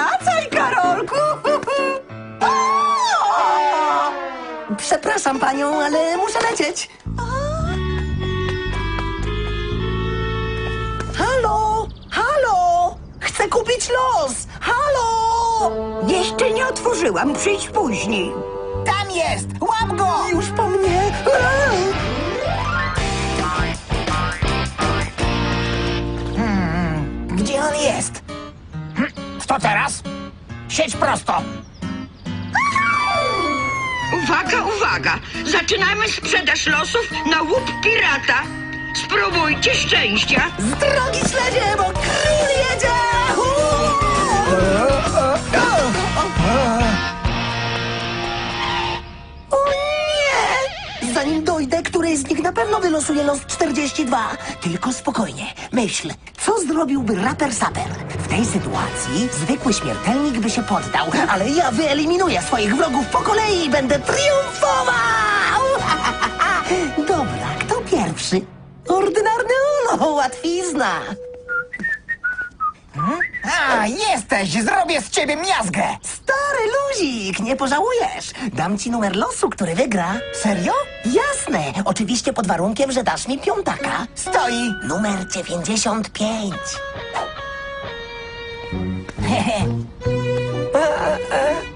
Wracaj, Karolku! Przepraszam panią, ale muszę lecieć. Halo! Halo! Chcę kupić los! Halo! Jeszcze nie otworzyłam, przyjdź później. Tam jest! Łap go! Już po mnie! Gdzie on jest? Co teraz? Siedź prosto! Uwaga, uwaga! Zaczynamy sprzedaż losów na łup pirata. Spróbujcie szczęścia. Z drogi śledzie, bo król jedzie! O na pewno wylosuje los 42. Tylko spokojnie, myśl, co zrobiłby raper saper? W tej sytuacji zwykły śmiertelnik by się poddał, ale ja wyeliminuję swoich wrogów po kolei i będę triumfował! Dobra, kto pierwszy? Ordynarny Olo, łatwizna. A, jesteś! Zrobię z ciebie miazgę! Stary luzik, nie pożałujesz. Dam ci numer losu, który wygra. Serio? Jasne, oczywiście pod warunkiem, że dasz mi piątaka. Stoi! Numer 95.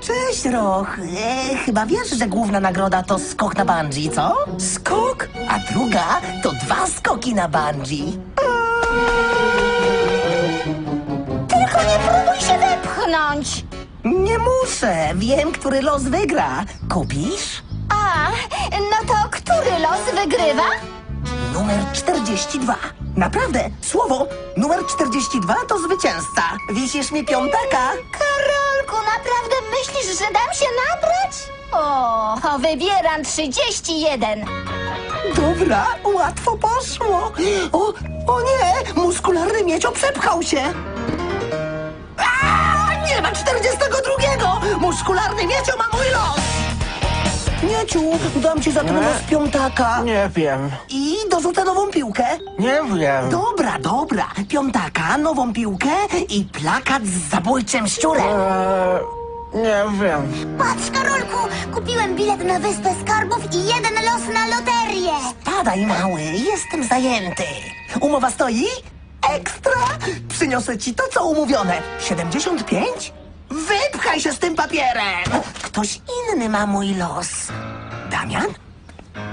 Cześć, Roch. E, chyba wiesz, że główna nagroda to skok na bungee, co? Skok? A druga to dwa skoki na bungee. Nie muszę, wiem, który los wygra. Kupisz? A, no to który los wygrywa? Numer 42. Naprawdę, słowo, numer 42 to zwycięzca. Wisisz mi piątaka? Karolku, naprawdę myślisz, że dam się nabrać? O, wybieram 31. Dobra, łatwo poszło. O, o nie, muskularny miecio przepchał się. A, nie ma 42. Muskularny miecio ma mój los. Mieciu, dam ci za ten los piątaka. Nie wiem, I dorzucę nową piłkę. nie wiem. Dobra, dobra. Piątaka, nową piłkę i plakat z zabójczym szczurem. Eee, nie wiem. Patrz, Karolku, kupiłem bilet na Wyspę Skarbów i jeden los na loterię. Padaj, mały, jestem zajęty. Umowa stoi? Ekstra! Przyniosę ci to, co umówione. 75? Wypchaj się z tym papierem! Ktoś inny ma mój los. Damian?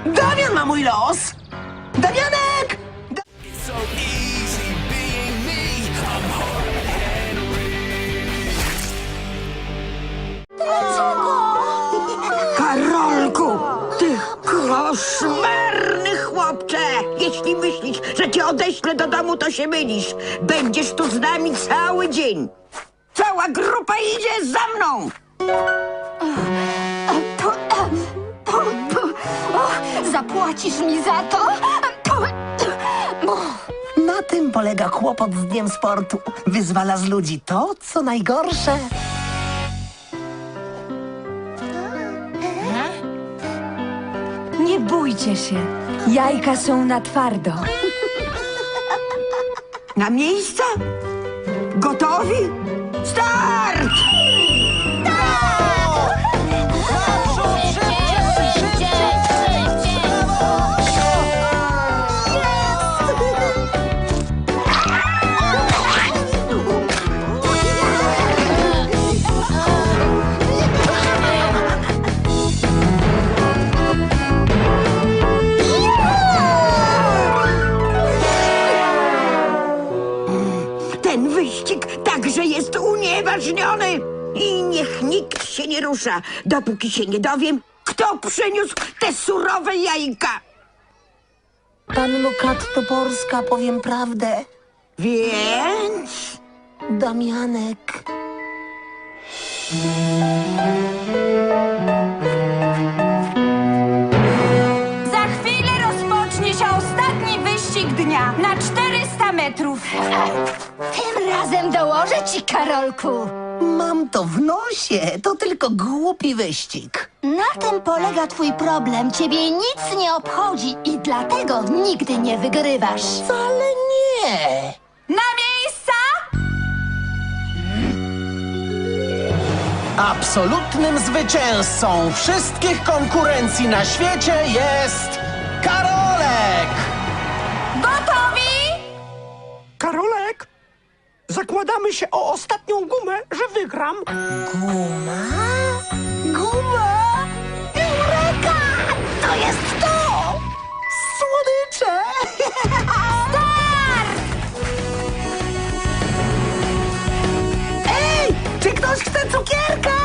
Damian ma mój los! Damianek! Da- Karolku, ty koszmarny chłopcze! Jeśli myślisz, że cię odeślę do domu, to się mylisz. Będziesz tu z nami cały dzień. Cała grupa idzie za mną. Zapłacisz mi za to? Na tym polega kłopot z Dniem Sportu. Wyzwala z ludzi to, co najgorsze. Nie bójcie się. Jajka są na twardo. Na miejsca? Gotowi? Start! Nie rusza, dopóki się nie dowiem, kto przyniósł te surowe jajka. Panno Kat Toporska, powiem prawdę. Więc... Damianek. Za chwilę rozpocznie się ostatni wyścig dnia na 400 metrów. Tym razem dołożę ci, Karolku. Mam to w nosie. To tylko głupi wyścig. Na tym polega twój problem. Ciebie nic nie obchodzi i dlatego nigdy nie wygrywasz. Wcale nie. Na miejsca! Absolutnym zwycięzcą wszystkich konkurencji na świecie jest Karolek! Gotowi? Karolek, zakładamy się o ostatnią gumę, że wygram. Guma? Guma? Eureka! To jest to! Słodycze! Start! Ej, czy ktoś chce cukierka?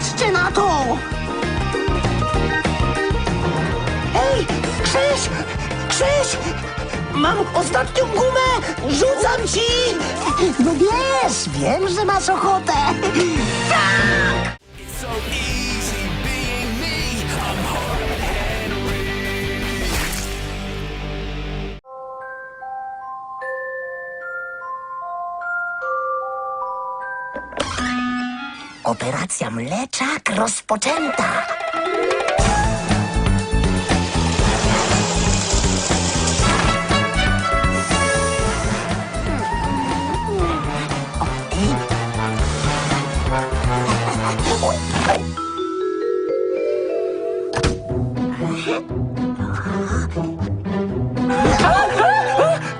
Staćcie na to! Ej, Krzyś! Krzyś! Mam ostatnią gumę! Rzucam ci! No wiesz, wiem, że masz ochotę! Tak! Operacja Mleczak rozpoczęta!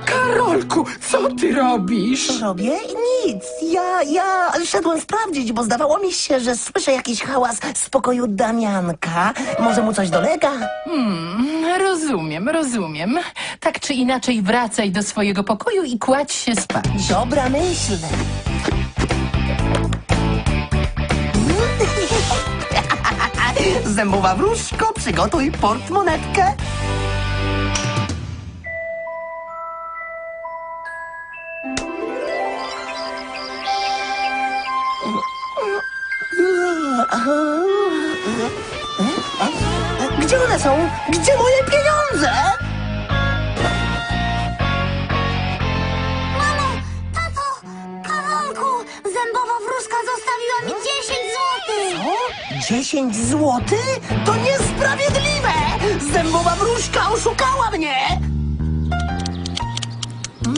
Karolku, co ty robisz? Robię? Nic. Ja, ja szedłem sprawdzić, bo zdawało mi się, że słyszę jakiś hałas z pokoju Damianka. Może mu coś dolega? Rozumiem, rozumiem. Tak czy inaczej wracaj do swojego pokoju i kładź się spać. Dobra myśl. Zębowa wróżko, przygotuj portmonetkę. Gdzie one są? Gdzie moje pieniądze? Mamo, tato, Karolku, zębowa wróżka zostawiła mi 10 złotych. O, 10 złotych? To niesprawiedliwe! Zębowa wróżka oszukała mnie!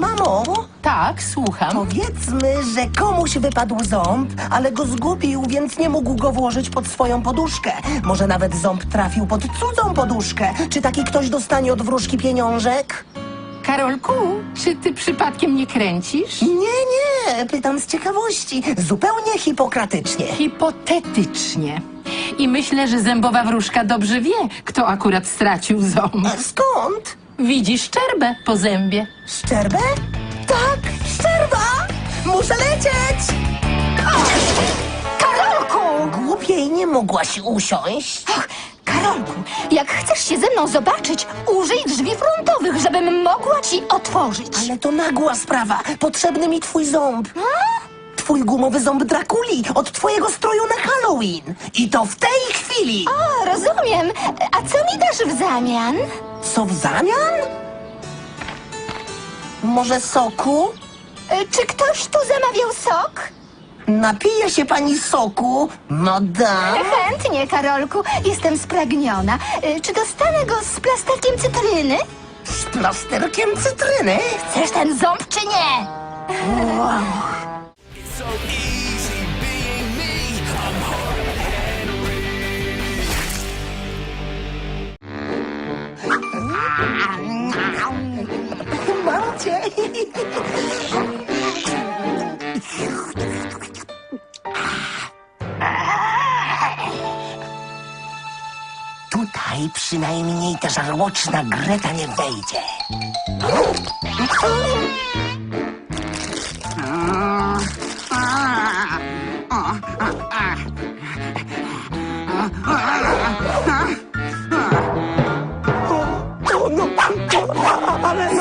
Mamo, Tak, słucham. powiedzmy, że komuś wypadł ząb, ale go zgubił, więc nie mógł go włożyć pod swoją poduszkę. Może nawet ząb trafił pod cudzą poduszkę. Czy taki ktoś dostanie od wróżki pieniążek? Karolku, czy ty przypadkiem nie kręcisz? Nie, nie, pytam z ciekawości. Zupełnie hipokratycznie. Hipotetycznie. I myślę, że zębowa wróżka dobrze wie, kto akurat stracił ząb. Skąd? Widzi szczerbę po zębie. Szczerbę? Muszę lecieć! Karolku! Głupiej nie mogłaś usiąść. Och, Karolku, jak chcesz się ze mną zobaczyć, użyj drzwi frontowych, żebym mogła ci otworzyć. Ale to nagła sprawa. Potrzebny mi twój ząb. Twój gumowy ząb Drakuli od twojego stroju na Halloween. I to w tej chwili. O, rozumiem. A co mi dasz w zamian? Co w zamian? Może soku? Y, Czy ktoś tu zamawiał sok? Napije się pani soku? No da. Chętnie, Karolku. Jestem spragniona. Y, Czy dostanę go z plasterkiem cytryny? Z plasterkiem cytryny? Chcesz ten ząb, czy nie? Mam cię. Tutaj przynajmniej ta żarłoczna Greta nie wejdzie.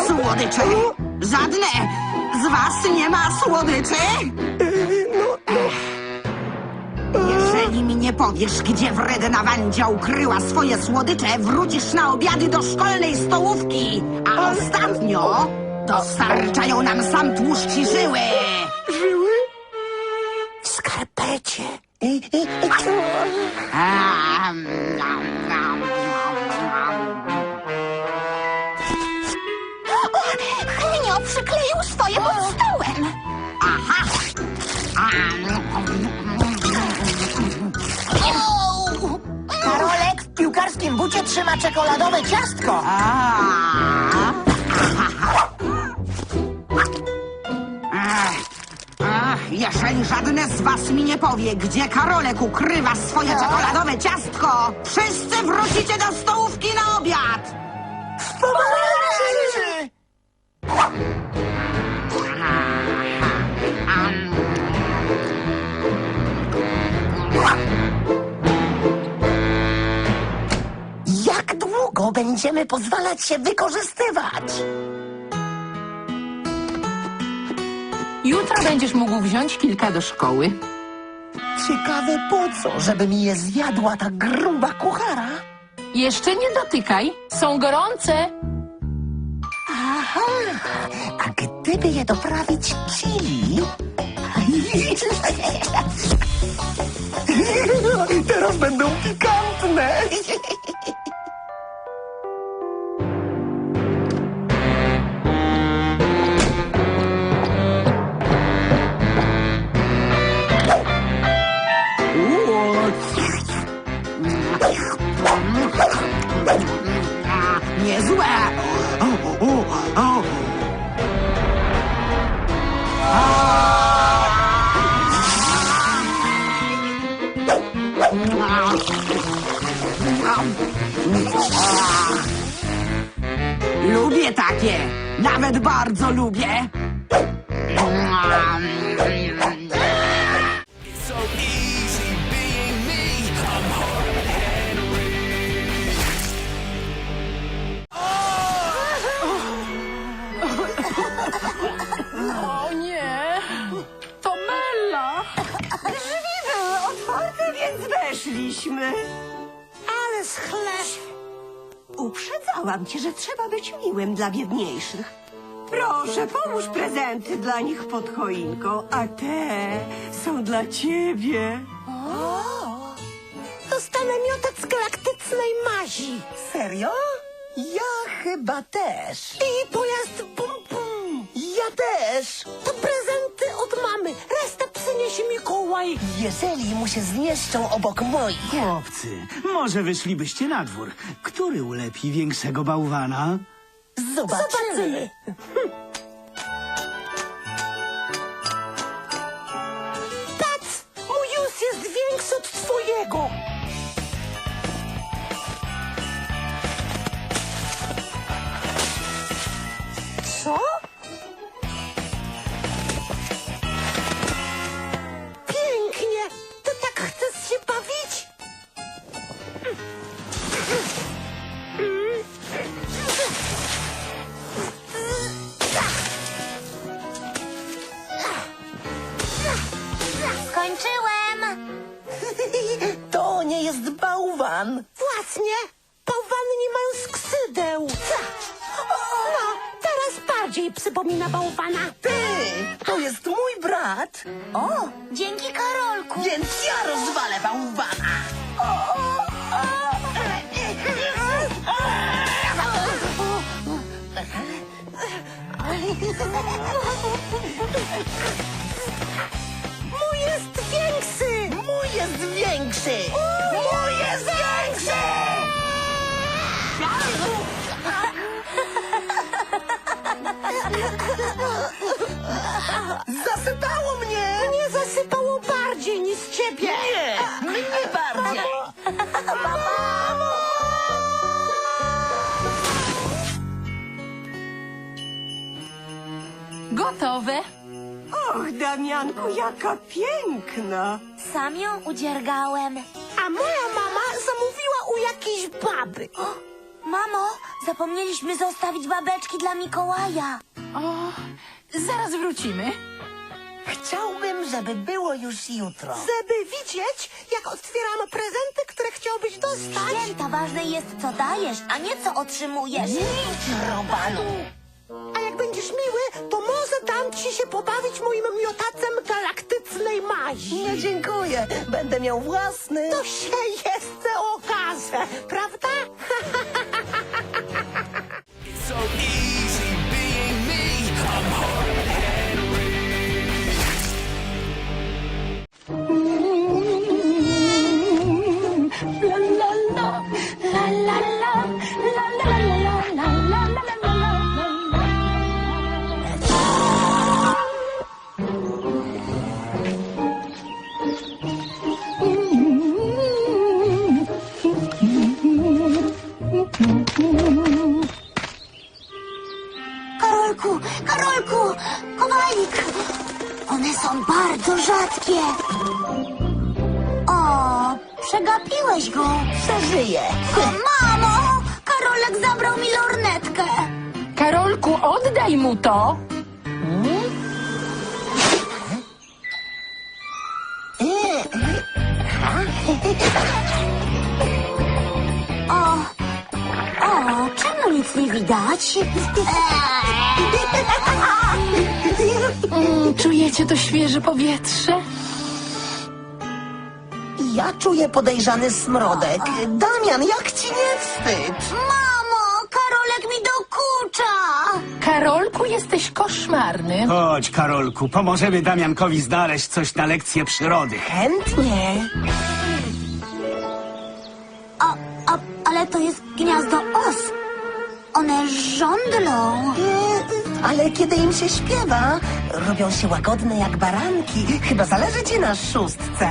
Słodycze? Żadne! Z was nie ma słodyczy? nie powiesz, gdzie wredna Wandzia ukryła swoje słodycze, wrócisz na obiady do szkolnej stołówki. A ostatnio dostarczają nam sam tłuszcz i żyły. Żyły? W skarpecie. Um. Niebieskim bucie trzyma czekoladowe ciastko. Ach, jeżeli żadne z was mi nie powie, gdzie Karolek ukrywa swoje czekoladowe ciastko, wszyscy wrócicie do stołówki na obiad! Pomarańczy! Będziemy pozwalać się wykorzystywać? Jutro będziesz mógł wziąć kilka do szkoły. Ciekawe po co, żeby mi je zjadła ta gruba kuchara? Jeszcze nie dotykaj, są gorące. Aha, a gdyby je doprawić chili? Teraz będą pikantne. Lubię takie, nawet bardzo lubię. Weszliśmy. Ale schleb. Uprzedzałam cię, że trzeba być miłym dla biedniejszych. Proszę, połóż prezenty dla nich pod choinką, a te są dla ciebie. Dostanę miotec galaktycznej mazi. Serio? Ja chyba też. I pojazd bum bum. Ja też. To prezenty od mamy. Resztę przyniesie Mikołaj. Jeżeli mu się zmieszczą obok moich. Chłopcy, może wyszlibyście na dwór. Który ulepi większego bałwana? Zobaczymy. Patrz, Mój jest większy! Mój jest większy! Mój jest większy! Zasypało mnie! Mnie zasypało bardziej niż ciebie! Nie, Gotowe. Och, Damianku, jaka piękna. Sam ją udziergałem. A moja mama zamówiła u jakiejś baby. Mamo, zapomnieliśmy zostawić babeczki dla Mikołaja. O, zaraz wrócimy. Chciałbym, żeby było już jutro. Żeby widzieć, jak otwieramy prezenty, które chciałbyś dostać. Święta ważne jest, co dajesz, a nie co otrzymujesz. Nic, Robanu. Jak będziesz miły, to może dam ci się pobawić moim miotacem galaktycznej mazi. Nie, dziękuję. Będę miał własny. To się jeszcze okaże, prawda? La la la, O, mamo! Karolek zabrał mi lornetkę. Karolku, oddaj mu to! O, o, czemu nic nie widać? Mm, czujecie to świeże powietrze? Ja czuję podejrzany smrodek. Damian, jak ci nie wstyd? Mamo, Karolek mi dokucza. Karolku, jesteś koszmarny. Chodź, Karolku, pomożemy Damiankowi znaleźć coś na lekcję przyrody. Chętnie. A, a, ale to jest gniazdo os. One żądlą. Ale kiedy im się śpiewa, robią się łagodne jak baranki. Chyba zależy ci na szóstce.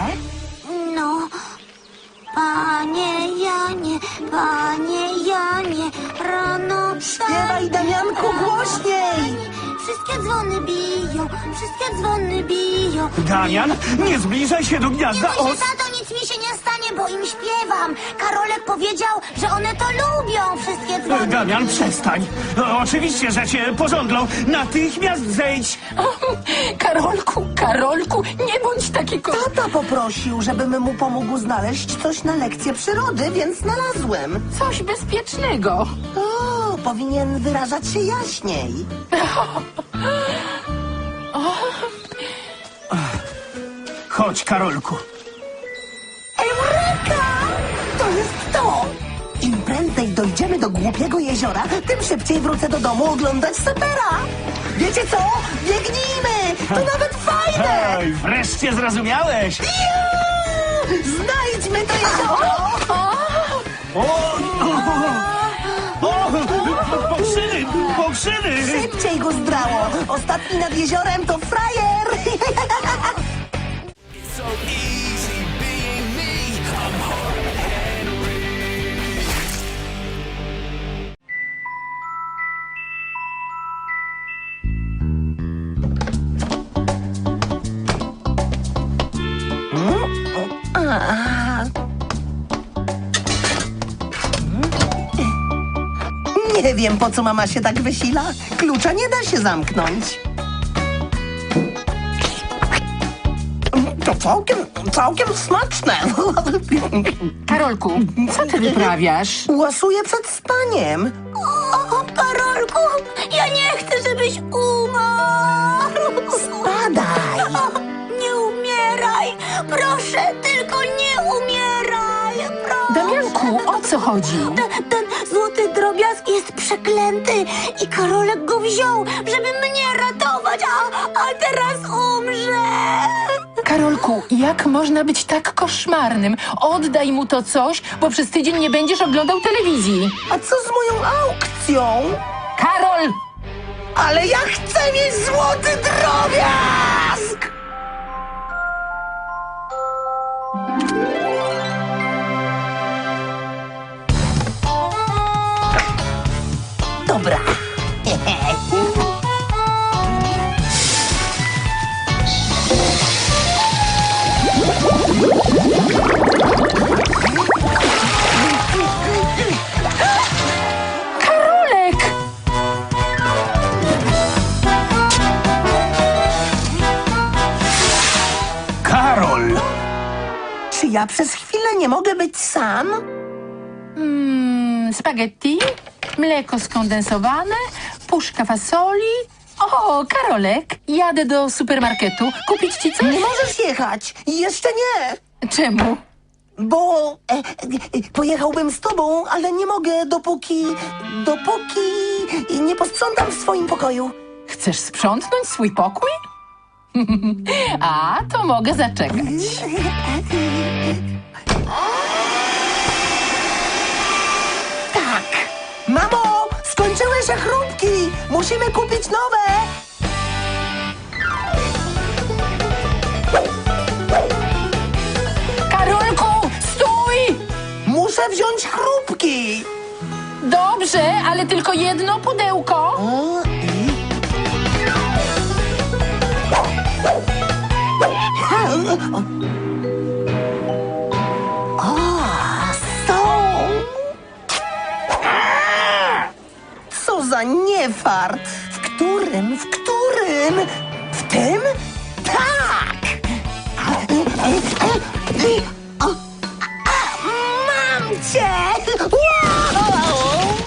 Panie Janie, panie Janie, rano Śpiewaj, Damianku, głośniej! Wszystkie dzwony biją, wszystkie dzwony biją. Damian, nie zbliżaj się do Nie gniazda bój się, os. tato, nic mi się nie stanie, bo im śpiewam. Karolek powiedział, że one to lubią, wszystkie dzwony. Damian, przestań. O, Oczywiście, że cię pożądlą. Natychmiast zejdź. Karolku, Karolku, nie bądź taki ko... Tata poprosił, żebym mu pomógł znaleźć coś na lekcję przyrody, więc znalazłem. Coś bezpiecznego. O, powinien wyrażać się jaśniej. Chodź, Karolku. Eureka! To jest to! Im prędzej dojdziemy do głupiego jeziora, tym szybciej wrócę do domu oglądać sapera. Wiecie co? Biegnijmy! To nawet fajne! Wreszcie zrozumiałeś. Znajdźmy to jezioro! O, Ostatni nad jeziorem to frajer! Nie wiem, po co mama się tak wysila. Klucza nie da się zamknąć. To całkiem, całkiem smaczne. Karolku, co ty wyprawiasz? Łasuję przed spaniem. O, Karolku, ja nie chcę, żebyś umarł. Co chodzi? Ten, ten złoty drobiazg jest przeklęty i Karolek go wziął, żeby mnie ratować, a, a teraz umrze. Karolku, jak można być tak koszmarnym? Oddaj mu to coś, bo przez tydzień nie będziesz oglądał telewizji. A co z moją aukcją? Karol! Ale ja chcę mieć złoty drobiazg! Dobra. Karolek! Karol. Czy ja przez chwilę nie mogę być sam? Mm, spaghetti, mleko skondensowane, puszka fasoli. O, Karolek, jadę do supermarketu. Kupić ci coś? Nie możesz jechać. Jeszcze nie. Czemu? Bo e, e, pojechałbym z tobą, ale nie mogę, dopóki. dopóki nie posprzątam w swoim pokoju. Chcesz sprzątnąć swój pokój? A, to mogę zaczekać. się chrupki. Musimy kupić nowe. Karolku, stój! Muszę wziąć chrupki. Dobrze, ale tylko jedno pudełko. O, i... O, za niefart! W którym? W którym? W tym? Tak! Mam cię!